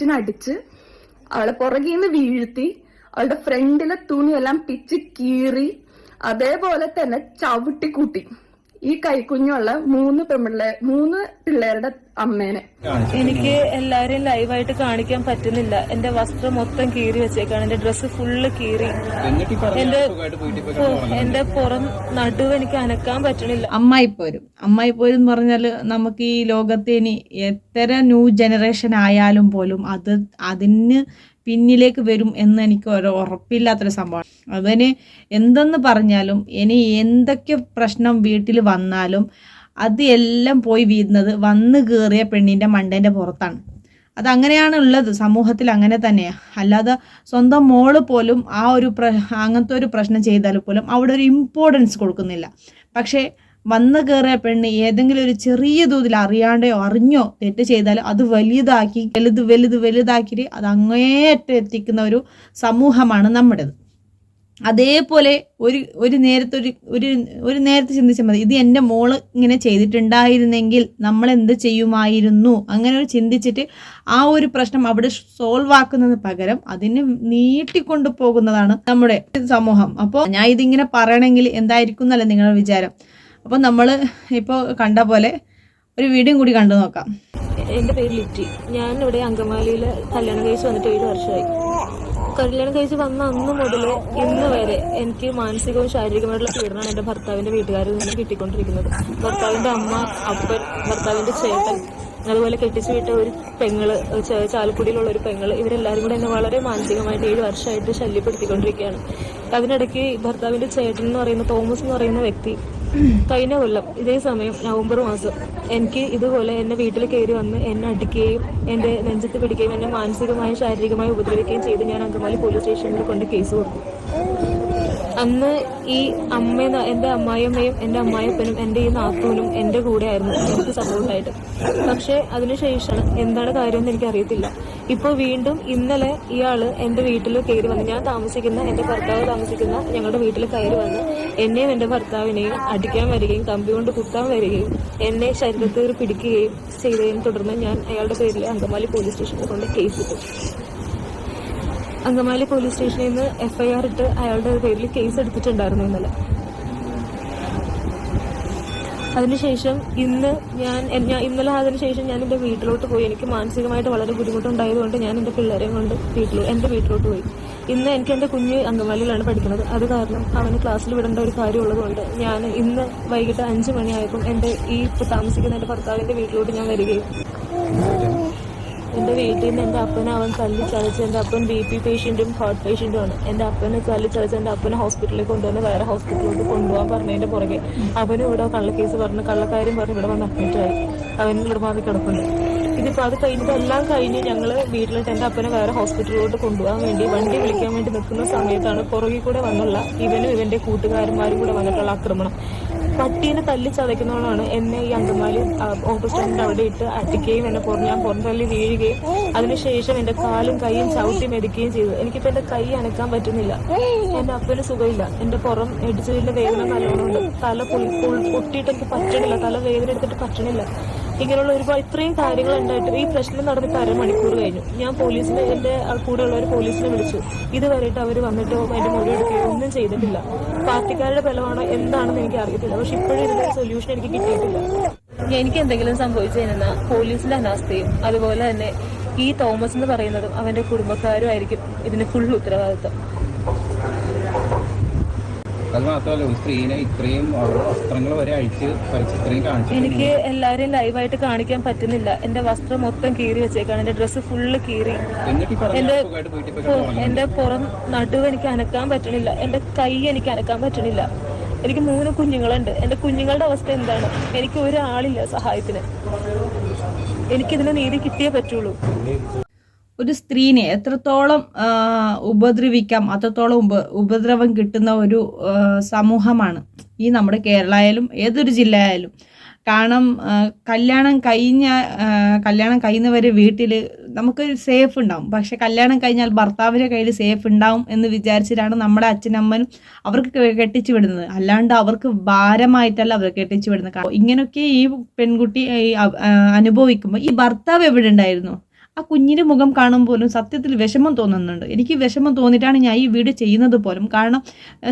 ബക്കറ്റിന് അടിച്ച് അവളെ പുറകിൽ നിന്ന് വീഴ്ത്തി അവളുടെ ഫ്രണ്ടിലെ തുണിയെല്ലാം പിച്ച് കീറി അതേപോലെ തന്നെ ചവിട്ടിക്കൂട്ടി ഈ കൈക്കുഞ്ഞുള്ള മൂന്ന് പെൺപിള്ളേ മൂന്ന് പിള്ളേരുടെ അമ്മേനെ. എനിക്ക് എല്ലാരെയും ലൈവായിട്ട് കാണിക്കാൻ പറ്റുന്നില്ല. എന്റെ വസ്ത്രം മൊത്തം കീറി വെച്ചേക്കാണ്. എന്റെ ഡ്രസ്സ് ഫുള്ള് കീറി. എന്റെ എന്റെ പുറം നടുവ് എനിക്ക് അനക്കാൻ പറ്റുന്നില്ല പറ്റണില്ല. അമ്മായിപ്പോരും. അമ്മായിപ്പോരും എന്ന് പറഞ്ഞാൽ നമുക്ക് ഈ ലോകത്ത് ഇനി എത്ര ന്യൂ ജനറേഷൻ ആയാലും പോലും അത് അതിന് പിന്നിലേക്ക് വരും എന്ന് എനിക്ക് ഒരു ഉറപ്പില്ലാത്തൊരു സംഭവമാണ്. അതിന് എന്തെന്ന് പറഞ്ഞാലും ഇനി എന്തൊക്കെ പ്രശ്നം വീട്ടിൽ വന്നാലും അത് എല്ലാം പോയി വീഴുന്നത് വന്ന് കയറിയ പെണ്ണിന്റെ മണ്ടേന്റെ പുറത്താണ്. അതങ്ങനെയാണ് ഉള്ളത്. സമൂഹത്തിൽ അങ്ങനെ തന്നെയാണ് അല്ലാതെ സ്വന്തം മോൾ പോലും ആ ഒരു അങ്ങനത്തെ ഒരു പ്രശ്നം ചെയ്താൽ പോലും അവിടെ ഒരു ഇമ്പോർട്ടൻസ് കൊടുക്കുന്നില്ല. പക്ഷേ വന്ന് കയറിയ പെണ്ണ് ഏതെങ്കിലും ഒരു ചെറിയ തോതിൽ അറിയാണ്ടോ അറിഞ്ഞോ തെറ്റ് ചെയ്താൽ അത് വലുതാക്കി വലുത് വലുത് വലുതാക്കിയിട്ട് അത് അങ്ങേയറ്റം എത്തിക്കുന്ന ഒരു സമൂഹമാണ് നമ്മുടേത്. അതേപോലെ ഒരു ഒരു നേരത്തെ ഒരു ഒരു ഒരു നേരത്തെ ചിന്തിച്ച മതി. ഇത് എന്റെ മോൾ ഇങ്ങനെ ചെയ്തിട്ടുണ്ടായിരുന്നെങ്കിൽ നമ്മൾ എന്ത് ചെയ്യുമായിരുന്നു? അങ്ങനെ ഒരു ചിന്തിച്ചിട്ട് ആ ഒരു പ്രശ്നം അവിടെ സോൾവ് ആക്കുന്നതിന് പകരം അതിനെ നീട്ടിക്കൊണ്ടു പോകുന്നതാണ് നമ്മുടെ സമൂഹം. അപ്പോൾ ഞാൻ ഇതിങ്ങനെ പറയണമെങ്കിൽ എന്തായിരിക്കും എന്നല്ല നിങ്ങളുടെ വിചാരം? അപ്പോൾ നമ്മൾ ഇപ്പോൾ കണ്ട പോലെ ഒരു വീഡിയോ കൂടി കണ്ടു നോക്കാം. എന്റെ പേര് ലിറ്റി. ഞാൻ ഇവിടെ അങ്കമാലിയിൽ കല്യാണം കഴിച്ച് വന്നിട്ട് ഏഴ് വർഷമായി. കല്യാണം കഴിച്ച് വന്ന അന്ന് മുതൽ ഇന്ന് വരെ എനിക്ക് മാനസികവും ശാരീരികമായിട്ടുള്ള പീഡനമാണ് എന്റെ ഭർത്താവിന്റെ വീട്ടുകാരിൽ നിന്ന് കിട്ടിക്കൊണ്ടിരിക്കുന്നത്. ഭർത്താവിന്റെ അമ്മ അപ്പൻ ഭർത്താവിന്റെ ചേട്ടൻ അതുപോലെ കെട്ടിച്ചു വിട്ട ഒരു പെങ്ങൾ ചാലക്കുടിയിലുള്ള ഒരു പെങ്ങൾ ഇവരെല്ലാവരും കൂടെ എന്നെ വളരെ മാനസികമായിട്ട് ഏഴ് വർഷമായിട്ട് ശല്യപ്പെടുത്തിക്കൊണ്ടിരിക്കുകയാണ്. അതിനിടയ്ക്ക് ഭർത്താവിന്റെ ചേട്ടൻ എന്ന് പറയുന്ന തോമസ് എന്ന് പറയുന്ന വ്യക്തി കഴിഞ്ഞ കൊല്ലം ഇതേ സമയം നവംബർ മാസം എനിക്ക് ഇതുപോലെ എന്നെ വീട്ടിൽ കയറി വന്ന് എന്നെ അടിക്കുകയും എന്റെ നെഞ്ചത്ത് പിടിക്കുകയും എന്നെ മാനസികമായും ശാരീരികമായും ഉപദ്രവിക്കുകയും ചെയ്ത് ഞാൻ അങ്കമാലി പോലീസ് സ്റ്റേഷനിൽ കൊണ്ട് കേസ് കൊടുത്തു. അന്ന് ഈ അമ്മ എന്റെ അമ്മായിയമ്മയും എന്റെ അമ്മായിപ്പനും എന്റെ ഈ നാത്തൂനും എന്റെ കൂടെ ആയിരുന്നു എനിക്ക് സപ്പോർട്ടായിട്ട് പക്ഷെ അതിനുശേഷം എന്താണ് കാര്യം എന്ന് എനിക്ക് അറിയത്തില്ല ഇപ്പോൾ വീണ്ടും ഇന്നലെ ഇയാൾ എന്റെ വീട്ടിൽ കയറി വന്ന് ഞാൻ താമസിക്കുന്ന എന്റെ ഭർത്താവ് താമസിക്കുന്ന ഞങ്ങളുടെ വീട്ടിൽ കയറി വന്ന് എന്നെയും എന്റെ ഭർത്താവിനെയും അടിക്കാൻ വരികയും കമ്പി കൊണ്ട് കുത്താൻ വരികയും എന്നെ ശരീരത്തിൽ പിടിക്കുകയും ചെയ്തതിനെ തുടർന്ന് ഞാൻ അയാളുടെ പേരിൽ അങ്കമാലി പോലീസ് സ്റ്റേഷനിൽ കൊണ്ട് കേസ് ഇട്ടു. അങ്കമാലി പോലീസ് സ്റ്റേഷനിൽ നിന്ന് എഫ്ഐആർ ഇട്ട് അയാളുടെ പേരിൽ കേസ് എടുത്തിട്ടുണ്ടായിരുന്നു ഇന്നലെ. അതിനുശേഷം ഇന്ന് ഞാൻ ഇന്നലെ അതിനുശേഷം ഞാൻ എന്റെ വീട്ടിലോട്ട് പോയി. എനിക്ക് മാനസികമായിട്ട് വളരെ ബുദ്ധിമുട്ടുണ്ടായതുകൊണ്ട് ഞാൻ എന്റെ പിള്ളേരെയും കൊണ്ട് വീട്ടിൽ എന്റെ വീട്ടിലോട്ട് പോയി. ഇന്ന് എനിക്ക് എന്റെ കുഞ്ഞ് അങ്കമാലിയിലാണ് പഠിക്കുന്നത്. അത് കാരണം അവന് ക്ലാസ്സിൽ വിടേണ്ട ഒരു കാര്യമുള്ളതുകൊണ്ട് ഞാൻ ഇന്ന് വൈകിട്ട് അഞ്ച് മണിയായപ്പോൾ എന്റെ ഈ താമസിക്കുന്ന എന്റെ ഭർത്താവിന്റെ വീട്ടിലോട്ട് ഞാൻ വരികയും എന്റെ വീട്ടിൽ നിന്ന് എന്റെ അപ്പനെ അവൻ തല്ലി ചതച്ച് എന്റെ അപ്പൻ ബി പി പേഷ്യന്റും ഹാർട്ട് പേഷ്യന്റും ആണ്. എന്റെ അപ്പനെ തല്ലി ചതച്ച് എന്റെ അപ്പനെ ഹോസ്പിറ്റലിൽ കൊണ്ടുവന്ന് വേറെ ഹോസ്പിറ്റലിലോട്ട് കൊണ്ടുപോകാൻ പറഞ്ഞതിന്റെ പുറകെ അവനും ഇവിടെ കള്ളക്കേസ് പറഞ്ഞ് കള്ളക്കാരും പറഞ്ഞ് ഇവിടെ വന്ന് അഡ്മിറ്റ് ആയി. അവനും ഇവിടെ മാറി കിടക്കുന്നു ഇതിപ്പോ അത് കഴിഞ്ഞിട്ട് എല്ലാം കഴിഞ്ഞ് ഞങ്ങൾ വീട്ടിലിട്ട് എന്റെ അപ്പനെ വേറെ ഹോസ്പിറ്റലിലോട്ട് കൊണ്ടുപോകാൻ വേണ്ടി വണ്ടി വിളിക്കാൻ വേണ്ടി നിൽക്കുന്ന സമയത്താണ് പുറകിൽ കൂടെ വന്നുള്ള ഇവനും ഇവന്റെ കൂട്ടുകാരന്മാരും കൂടെ വന്നിട്ടുള്ള ആക്രമണം. പട്ടീനെ തല്ലി ചതയ്ക്കുന്നവളാണ് എന്നെ ഈ അങ്കമാലി ഓട്ടോ സ്റ്റാൻഡിൽ അവിടെ ഇട്ട് അടിക്കുകയും എന്നെ പുറം ഞാൻ പുറന്തള്ളി വീഴുകയും അതിനുശേഷം എന്റെ കാലും കൈയും ചവിട്ടി മെതിക്കുകയും ചെയ്തു. എനിക്കിപ്പോ എന്റെ കൈ അനക്കാൻ പറ്റുന്നില്ല. എന്റെ അപ്പന് സുഖമില്ല. എന്റെ പുറം ഇടിച്ചതിന്റെ വേദന നല്ലോണമുണ്ട്. തല പൊട്ടിയിട്ട് എനിക്ക് പറ്റണില്ല. തല വേദന എടുത്തിട്ട് പറ്റണില്ല. ഇങ്ങനെയുള്ള ഒരുപാട് ഇത്രയും കാര്യങ്ങൾ ഉണ്ടായിട്ട് ഈ പ്രശ്നം നടന്നിട്ട് അരമണിക്കൂർ കഴിഞ്ഞു. ഞാൻ പോലീസിനെ എന്റെ കൂടെയുള്ള ഒരു പോലീസിനെ വിളിച്ചു. ഇതുവരെയിട്ട് അവർ വന്നിട്ടോ അതിന്റെ മൊഴി എടുക്കുകയോ ഒന്നും ചെയ്തിട്ടില്ല. പാർട്ടിക്കാരുടെ ബലമാണോ എന്താണെന്ന് എനിക്ക് അറിയത്തില്ല. പക്ഷെ ഇപ്പോഴും ഇതിന്റെ സൊല്യൂഷൻ എനിക്ക് കിട്ടിയിട്ടില്ല. എനിക്ക് എന്തെങ്കിലും സംഭവിച്ചു കഴിഞ്ഞാൽ പോലീസിന്റെ അനാസ്ഥയും അതുപോലെ തന്നെ ഈ തോമസ് എന്ന് പറയുന്നതും അവന്റെ കുടുംബക്കാരും ആയിരിക്കും ഇതിന് ഫുൾ ഉത്തരവാദിത്തം അത് മാത്രമല്ല ഒരു സ്ത്രീനെ ഇത്രയും അവരുടെ വസ്ത്രങ്ങൾ വരെ അഴിച്ച് ഇത്രയും കാണിച്ചു എനിക്ക് എല്ലാരെയും ലൈവായിട്ട് കാണിക്കാൻ പറ്റുന്നില്ല. എന്റെ വസ്ത്രം മൊത്തം കീറി വെച്ചേക്കാണ്. എന്റെ ഡ്രസ്സ് ഫുള്ള് കീറി. എന്റെ എന്റെ പുറം നടുവ് എനിക്ക് അനക്കാൻ പറ്റണില്ല എന്റെ കൈ എനിക്ക് അനക്കാൻ പറ്റണില്ല എനിക്ക് മൂന്ന് കുഞ്ഞുങ്ങളുണ്ട്. എന്റെ കുഞ്ഞുങ്ങളുടെ അവസ്ഥ എന്താണ്? എനിക്ക് ഒരാളില്ല സഹായത്തിന്. എനിക്കിതിന് നീതി കിട്ടിയേ പറ്റുള്ളൂ. ഒരു സ്ത്രീനെ എത്രത്തോളം ഉപദ്രവിക്കാം അത്രത്തോളം ഉപ ഉപദ്രവം കിട്ടുന്ന ഒരു സമൂഹമാണ് ഈ നമ്മുടെ കേരള ആയാലും ഏതൊരു ജില്ല ആയാലും കാരണം കല്യാണം കഴിഞ്ഞ കല്യാണം കഴിയുന്നവരെ വീട്ടിൽ നമുക്ക് സേഫ് ഉണ്ടാവും. പക്ഷെ കല്യാണം കഴിഞ്ഞാൽ ഭർത്താവിന്റെ കയ്യിൽ സേഫ് ഉണ്ടാവും എന്ന് വിചാരിച്ചിട്ടാണ് നമ്മുടെ അച്ഛനമ്മനും അവർക്ക് കെട്ടിച്ചു വിടുന്നത്. അല്ലാണ്ട് അവർക്ക് ഭാരമായിട്ടല്ല അവർ കെട്ടിച്ചു വിടുന്നത്. ഇങ്ങനെയൊക്കെ ഈ പെൺകുട്ടി അനുഭവിക്കുമ്പോൾ ഈ ഭർത്താവ് എവിടെ ഉണ്ടായിരുന്നു? ആ കുഞ്ഞിന്റെ മുഖം കാണുമ്പോൾ പോലും സത്യത്തിൽ വിഷമം തോന്നുന്നുണ്ട്. എനിക്ക് വിഷമം തോന്നിയിട്ടാണ് ഞാൻ ഈ വീഡിയോ ചെയ്യുന്നത് പോലും. കാരണം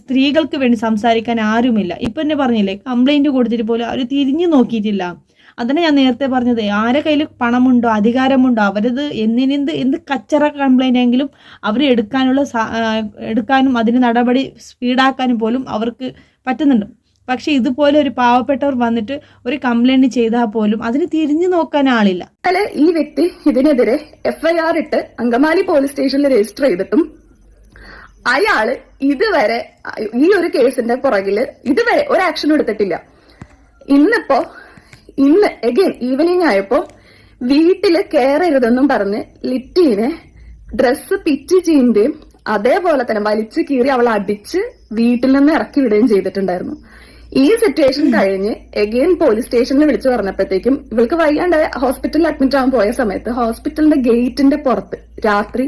സ്ത്രീകൾക്ക് വേണ്ടി സംസാരിക്കാൻ ആരുമില്ല. ഇപ്പം എന്നെ പറഞ്ഞില്ലേ കംപ്ലൈന്റ് കൊടുത്തിട്ട് പോലും അവർ തിരിഞ്ഞു നോക്കിയിട്ടില്ല. അതന്നെ ഞാൻ നേരത്തെ പറഞ്ഞത് ആരെ കയ്യിൽ പണമുണ്ടോ അധികാരമുണ്ടോ അവരത് എന്തിനെന്ത് എന്ത് കച്ചറ കംപ്ലൈന്റ് എങ്കിലും അവർ എടുക്കാനുള്ള എടുക്കാനും അതിന് നടപടി സ്പീഡാക്കാനും പോലും അവർക്ക് പറ്റുന്നുണ്ട്. പക്ഷെ ഇതുപോലെ ഒരു പാവപ്പെട്ടവർ വന്നിട്ട് ഒരു കംപ്ലൈന്റ് ചെയ്താൽ പോലും അതിന് തിരിഞ്ഞു നോക്കാൻ ആളില്ല. അല്ലെ ഈ വ്യക്തി ഇതിനെതിരെ എഫ്ഐആർ ഇട്ട് അങ്കമാലി പോലീസ് സ്റ്റേഷനിൽ രജിസ്റ്റർ ചെയ്തിട്ടും അയാൾ ഇതുവരെ ഈ ഒരു കേസിന്റെ പുറകിൽ ഇതുവരെ ഒരു ആക്ഷൻ എടുത്തിട്ടില്ല. ഇന്നിപ്പോ ഇന്ന് എഗെയിൻ ഈവനിങ് ആയപ്പോ വീട്ടിൽ കയറരുതെന്നും പറഞ്ഞ് ലിറ്റീനെ ഡ്രസ്സ് പിറ്റ് ചീന്തുകയും അതേപോലെ തന്നെ വലിച്ചു കീറി അവളെ അടിച്ച് വീട്ടിൽ നിന്ന് ഇറക്കി വിടുകയും ചെയ്തിട്ടുണ്ടായിരുന്നു. ഈ സിറ്റുവേഷൻ കഴിഞ്ഞ് എഗെയിൻ പോലീസ് സ്റ്റേഷനിൽ വിളിച്ചു പറഞ്ഞപ്പോഴത്തേക്കും ഇവൾക്ക് വയ്യാണ്ട് ഹോസ്പിറ്റലിൽ അഡ്മിറ്റ് ആവാൻ പോയ സമയത്ത് ഹോസ്പിറ്റലിന്റെ ഗേറ്റിന്റെ പുറത്ത് രാത്രി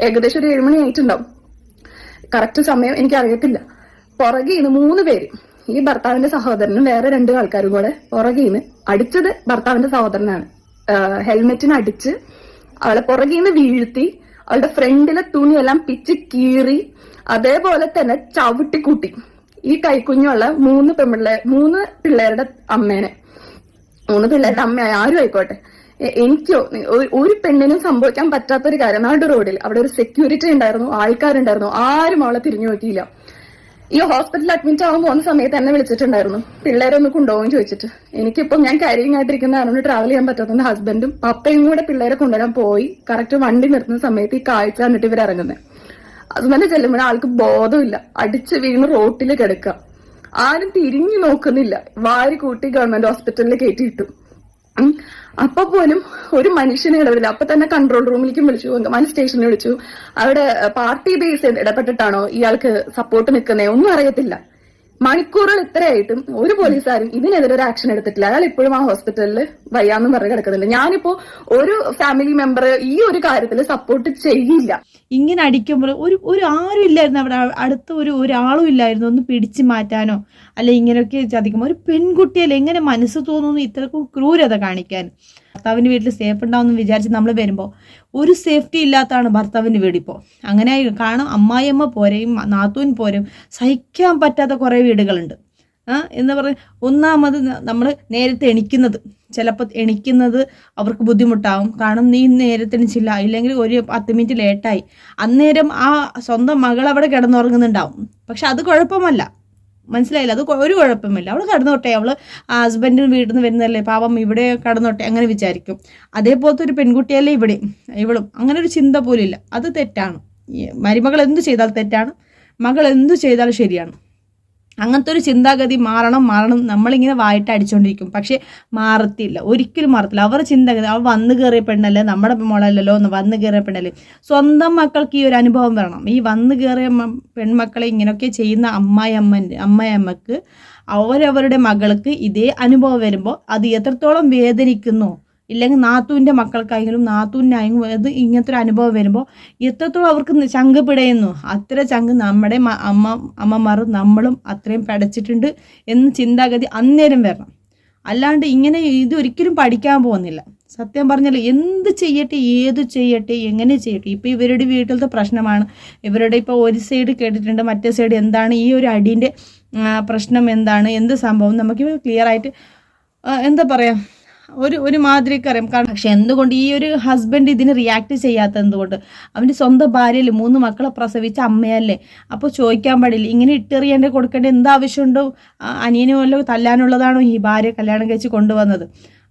ഏകദേശം ഒരു ഏഴുമണി ആയിട്ടുണ്ടാവും. കറക്റ്റ് സമയം എനിക്ക് അറിയത്തില്ല. പുറകീന്ന് മൂന്ന് പേര് ഈ ഭർത്താവിന്റെ സഹോദരനും വേറെ രണ്ട് ആൾക്കാരും കൂടെ പുറകീന്ന് അടിച്ചത് ഭർത്താവിന്റെ സഹോദരനാണ്. ഹെൽമെറ്റിന് അടിച്ച് അവളെ പുറകീന്ന് വീഴ്ത്തി അവളുടെ ഫ്രണ്ടിലെ തുണിയെല്ലാം പിച്ച് കീറി അതേപോലെ തന്നെ ചവിട്ടിക്കൂട്ടി ഈ കൈക്കുഞ്ഞുള്ള മൂന്ന് പെൺപിള്ളേ മൂന്ന് പിള്ളേരുടെ അമ്മേനെ. മൂന്ന് പിള്ളേരുടെ അമ്മ ആരും ആയിക്കോട്ടെ. എനിക്കോ ഒരു പെണ്ണിനും സംഭവിക്കാൻ പറ്റാത്തൊരു കാര്യം. നാട് റോഡിൽ അവിടെ ഒരു സെക്യൂരിറ്റി ഉണ്ടായിരുന്നു ആൾക്കാരുണ്ടായിരുന്നു. ആരും അവളെ തിരിഞ്ഞു നോക്കിയില്ല. ഈ ഹോസ്പിറ്റലിൽ അഡ്മിറ്റ് ആവാൻ പോകുന്ന സമയത്ത് എന്നെ വിളിച്ചിട്ടുണ്ടായിരുന്നു. പിള്ളേരൊന്നും കൊണ്ടുപോകും ചോദിച്ചിട്ട്. എനിക്കിപ്പം ഞാൻ കാരിങ് ആയിട്ടിരിക്കുന്ന കാരണം ട്രാവൽ ചെയ്യാൻ പറ്റാത്ത ഹസ്ബൻഡും പപ്പയും കൂടെ പിള്ളേരെ കൊണ്ടുവരാൻ പോയി. കറക്റ്റ് വണ്ടി നിർത്തുന്ന സമയത്ത് ഈ കാഴ്ച കണ്ടിട്ട് ഇവർ ഇറങ്ങുന്നത് ഹസ്ബൻഡ് ചെല്ലുമ്പോൾ ആൾക്ക് ബോധമില്ല. അടിച്ച് വീണ് റോട്ടിൽ കിടക്കുക. ആരും തിരിഞ്ഞു നോക്കുന്നില്ല. വാരി കൂട്ടി ഗവൺമെന്റ് ഹോസ്പിറ്റലിൽ കയറ്റിയിട്ടു. അപ്പൊ പോലും ഒരു മനുഷ്യനെ ഇടവില്ല അപ്പൊ തന്നെ കൺട്രോൾ റൂമിലേക്കും വിളിച്ചു. വൻ സ്റ്റേഷനിൽ വിളിച്ചു. അവിടെ പാർട്ടി ബേസ് ഇടപെട്ടിട്ടാണോ ഇയാൾക്ക് സപ്പോർട്ട് നിൽക്കുന്നേ? ഒന്നും അറിയത്തില്ല. മണിക്കൂറുകൾ ഇത്രയായിട്ടും ഒരു പോലീസുകാരും ഇതിനെതിരെ ഒരു ആക്ഷൻ എടുത്തിട്ടില്ല. അയാൾ ഇപ്പോഴും ആ ഹോസ്പിറ്റലിൽ വയ്യാന്ന് പറഞ്ഞ് കിടക്കുന്നുണ്ട്. ഞാനിപ്പോ ഒരു ഫാമിലി മെമ്പർ ഈ ഒരു കാര്യത്തിൽ സപ്പോർട്ട് ചെയ്യില്ല. ഇങ്ങനെ അടിക്കുമ്പോൾ ഒരു ഒരു ആരും ഇല്ലായിരുന്നു അവിടെ. അടുത്ത് ഒരു ഒരാളും ഇല്ലായിരുന്നു. ഒന്ന് പിടിച്ചു മാറ്റാനോ? അല്ലെ ഇങ്ങനെയൊക്കെ ചതിക്കുമ്പോൾ ഒരു പെൺകുട്ടിയല്ലേ എങ്ങനെ മനസ്സ് തോന്നുന്നു? ഇത്രക്കും ക്രൂരത കാണിക്കാൻ. ഭർത്താവിന്റെ വീട്ടിൽ സേഫ് ഉണ്ടാവുമെന്ന് വിചാരിച്ച് നമ്മൾ വരുമ്പോൾ ഒരു സേഫ്റ്റി ഇല്ലാത്തതാണ് ഭർത്താവിന്റെ വീട് ഇപ്പോൾ അങ്ങനെ കാണും അമ്മായിയമ്മ പോരെയും നാത്തൂൻ പോരെയും സഹിക്കാൻ പറ്റാത്ത കുറേ വീടുകളുണ്ട്. എന്ന് പറഞ്ഞ് ഒന്നാമത് നമ്മൾ നേരത്തെ എണിക്കുന്നത്. ചിലപ്പോൾ എണിക്കുന്നത് അവർക്ക് ബുദ്ധിമുട്ടാവും. കാരണം നീ നേരത്തെ എണിച്ചില്ല. ഇല്ലെങ്കിൽ ഒരു പത്ത് മിനിറ്റ് ലേറ്റായി അന്നേരം ആ സ്വന്തം മകൾ അവിടെ കിടന്നുറങ്ങുന്നുണ്ടാവും. പക്ഷെ അത് കുഴപ്പമല്ല. മനസ്സിലായില്ല. അത് ഒരു കുഴപ്പമില്ല. അവൾ കടന്നോട്ടെ. അവൾ ഹസ്ബൻഡിന് വീട്ടിൽ നിന്ന് വരുന്നതല്ലേ? പാപം ഇവിടെ കടന്നോട്ടെ. അങ്ങനെ വിചാരിക്കും. അതേപോലത്തെ ഒരു പെൺകുട്ടിയല്ലേ ഇവിടെ. ഇവളും. അങ്ങനെ ഒരു ചിന്ത പോലും ഇല്ല. അത് തെറ്റാണ്. മരുമകൾ എന്ത് ചെയ്താൽ തെറ്റാണ്. മകൾ എന്തു ചെയ്താൽ ശരിയാണ്. അങ്ങനത്തെ ഒരു ചിന്താഗതി മാറണം മാറണം. നമ്മളിങ്ങനെ വായിട്ട് അടിച്ചുകൊണ്ടിരിക്കും പക്ഷേ മാറത്തില്ല. ഒരിക്കലും മാറത്തില്ല. അവരുടെ ചിന്താഗതി അവർ വന്നു കയറിയ നമ്മുടെ മോളല്ലല്ലോ എന്ന് വന്നു കയറിയ സ്വന്തം മക്കൾക്ക് ഈ ഒരു അനുഭവം വരണം. ഈ വന്നു കയറിയ പെൺമക്കളെ ഇങ്ങനെയൊക്കെ ചെയ്യുന്ന അമ്മായിയമ്മന്റെ അമ്മയമ്മക്ക് അവരവരുടെ മകൾക്ക് ഇതേ അനുഭവം വരുമ്പോൾ അത് എത്രത്തോളം വേദനിക്കുന്നു ഇല്ലെങ്കിൽ നാത്തൂന്റെ മക്കൾക്കായെങ്കിലും നാത്തൂനായെങ്കിലും അത് ഇങ്ങനത്തെ ഒരു അനുഭവം വരുമ്പോൾ എത്രത്തോളം അവർക്ക് ചങ്ക് പിടയുന്നു. അത്ര ചങ്ക് നമ്മുടെ അമ്മ അമ്മമാരും നമ്മളും അത്രയും പടച്ചിട്ടുണ്ട് എന്ന് ചിന്താഗതി അന്നേരം വരണം. അല്ലാണ്ട് ഇങ്ങനെ ഇതൊരിക്കലും പഠിക്കാൻ പോകുന്നില്ല. സത്യം പറഞ്ഞാൽ എന്ത് ചെയ്യട്ടെ ഏത് ചെയ്യട്ടെ എങ്ങനെ ചെയ്യട്ടെ. ഇപ്പോൾ ഇവരുടെ വീട്ടിലത്തെ പ്രശ്നമാണ്. ഇവരുടെ ഇപ്പോൾ ഒരു സൈഡ് കേട്ടിട്ടുണ്ട് മറ്റേ സൈഡ് എന്താണ് ഈ ഒരു അടീന്റെ പ്രശ്നം എന്താണ് എന്ത് സംഭവം? നമുക്ക് ക്ലിയർ ആയിട്ട് എന്താ പറയുക ഒരു ഒരു മാതിരിക്ക് അറിയാം. കാരണം പക്ഷെ എന്തുകൊണ്ട് ഈ ഒരു ഹസ്ബൻഡ് ഇതിന് റിയാക്ട് ചെയ്യാത്ത എന്തുകൊണ്ട്? അവന്റെ സ്വന്തം ഭാര്യയിൽ മൂന്ന് മക്കളെ പ്രസവിച്ച അമ്മയല്ലേ? അപ്പോൾ ചോദിക്കാൻ പാടില്ല. ഇങ്ങനെ ഇട്ടെറിയേണ്ട കൊടുക്കേണ്ട എന്താവശ്യമുണ്ടോ? അനിയനെ വല്ലതും തല്ലാനുള്ളതാണോ ഈ ഭാര്യ കല്യാണം കഴിച്ച് കൊണ്ടുവന്നത്?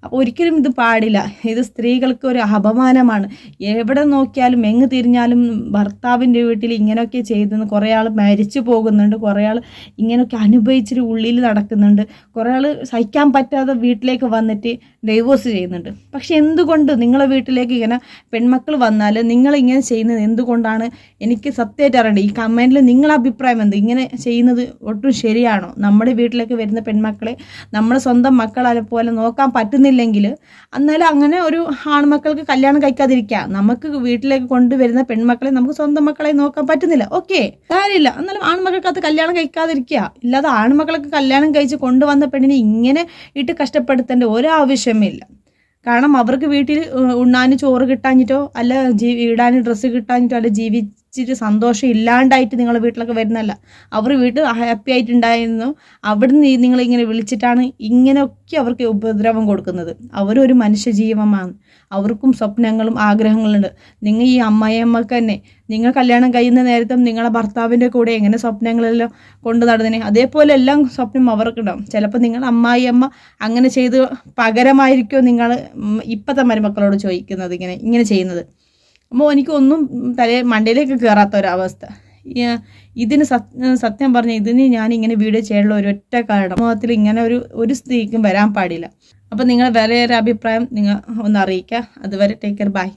അപ്പോൾ ഒരിക്കലും ഇത് പാടില്ല. ഇത് സ്ത്രീകൾക്ക് ഒരു അപമാനമാണ്. എവിടെ നോക്കിയാലും എങ്ങ് തിരിഞ്ഞാലും ഭർത്താവിന്റെ വീട്ടിൽ ഇങ്ങനെയൊക്കെ ചെയ്തെന്ന് കുറേ ആൾ മരിച്ചു പോകുന്നുണ്ട്. കുറേ ആൾ ഇങ്ങനെയൊക്കെ അനുഭവിച്ചിട്ട് ഉള്ളിൽ നടക്കുന്നുണ്ട്. കുറേ ആൾ സഹിക്കാൻ പറ്റാതെ വീട്ടിലേക്ക് വന്നിട്ട് ഡൈവോഴ്സ് ചെയ്യുന്നുണ്ട്. പക്ഷെ എന്തുകൊണ്ട് നിങ്ങളെ വീട്ടിലേക്ക് ഇങ്ങനെ പെൺമക്കൾ വന്നാൽ നിങ്ങളിങ്ങനെ ചെയ്യുന്നത് എന്തുകൊണ്ടാണ്? എനിക്ക് സത്യമായിട്ട് അറിയേണ്ടത് ഈ കമന്റിൽ നിങ്ങളുടെ അഭിപ്രായം എന്ത്? ഇങ്ങനെ ചെയ്യുന്നത് ഒട്ടും ശരിയാണോ? നമ്മുടെ വീട്ടിലേക്ക് വരുന്ന പെൺമക്കളെ നമ്മുടെ സ്വന്തം മക്കളെ പോലെ നോക്കാൻ പറ്റുന്നില്ലെങ്കിൽ എന്നാലും അങ്ങനെ ഒരു ആൺമക്കൾക്ക് കല്യാണം കഴിക്കാതിരിക്കാം. നമുക്ക് വീട്ടിലേക്ക് കൊണ്ടുവരുന്ന പെൺമക്കളെ നമുക്ക് സ്വന്തം മക്കളെ നോക്കാൻ പറ്റുന്നില്ല. ഓക്കെ. കാര്യമില്ല. എന്നാലും ആൺമക്കൾക്ക് അത് കല്യാണം കഴിക്കാതിരിക്കുക ഇല്ലാതെ ആൺമക്കൾക്ക് കല്യാണം കഴിച്ച് കൊണ്ടുവന്ന പെണ്ണിനെ ഇങ്ങനെ ഇട്ട് കഷ്ടപ്പെടുത്തേണ്ട ഒരാവശ്യമില്ല. കാരണം അവർക്ക് വീട്ടിൽ ഉണ്ണാൻ ചോറ് കിട്ടാഞ്ഞിട്ടോ അല്ല ജീ ഇടാൻ ഡ്രസ്സ് കിട്ടാഞ്ഞിട്ടോ അല്ല ജീവിച്ചിട്ട് സന്തോഷം ഇല്ലാണ്ടായിട്ട് നിങ്ങളെ വീട്ടിലൊക്കെ വരുന്നല്ല അവർ വീട്ടിൽ ഹാപ്പി ആയിട്ടുണ്ടായിരുന്നു. അവിടുന്ന് നിങ്ങളിങ്ങനെ വിളിച്ചിട്ടാണ് ഇങ്ങനെയൊക്കെ അവർക്ക് ഉപദ്രവം കൊടുക്കുന്നത്. അവരൊരു മനുഷ്യജീവമാണ് അവർക്കും സ്വപ്നങ്ങളും ആഗ്രഹങ്ങളുണ്ട്. നിങ്ങൾ ഈ അമ്മയമ്മക്ക് തന്നെ നിങ്ങൾ കല്യാണം കഴിയുന്ന നേരത്തും നിങ്ങളെ ഭർത്താവിന്റെ കൂടെ എങ്ങനെ സ്വപ്നങ്ങളെല്ലാം കൊണ്ടു നടന്നേ അതേപോലെ എല്ലാം സ്വപ്നം അവർക്കുണ്ടാവും ചിലപ്പോൾ നിങ്ങൾ അമ്മായിയമ്മ അങ്ങനെ ചെയ്ത് പകരമായിരിക്കും നിങ്ങൾ ഇപ്പോഴത്തെ മരുമക്കളോട് ചോദിക്കുന്നത് ഇങ്ങനെ ഇങ്ങനെ ചെയ്യുന്നത്? അപ്പോൾ എനിക്കൊന്നും തലേ മണ്ടയിലേക്ക് കയറാത്ത ഒരവസ്ഥ ഇതിന് സത്യ പറഞ്ഞ ഇതിന് ഞാൻ ഇങ്ങനെ വീഡിയോ ചെയ്യാനുള്ള ഒറ്റ കാരണം സമൂഹത്തിൽ ഇങ്ങനെ ഒരു ഒരു സ്ത്രീക്കും വരാൻ പാടില്ല. അപ്പം നിങ്ങൾ വേറെ ഒരു അഭിപ്രായം നിങ്ങൾ ഒന്ന് അറിയിക്കുക. അതുവരെ ടേക്ക് കെയർ ബൈ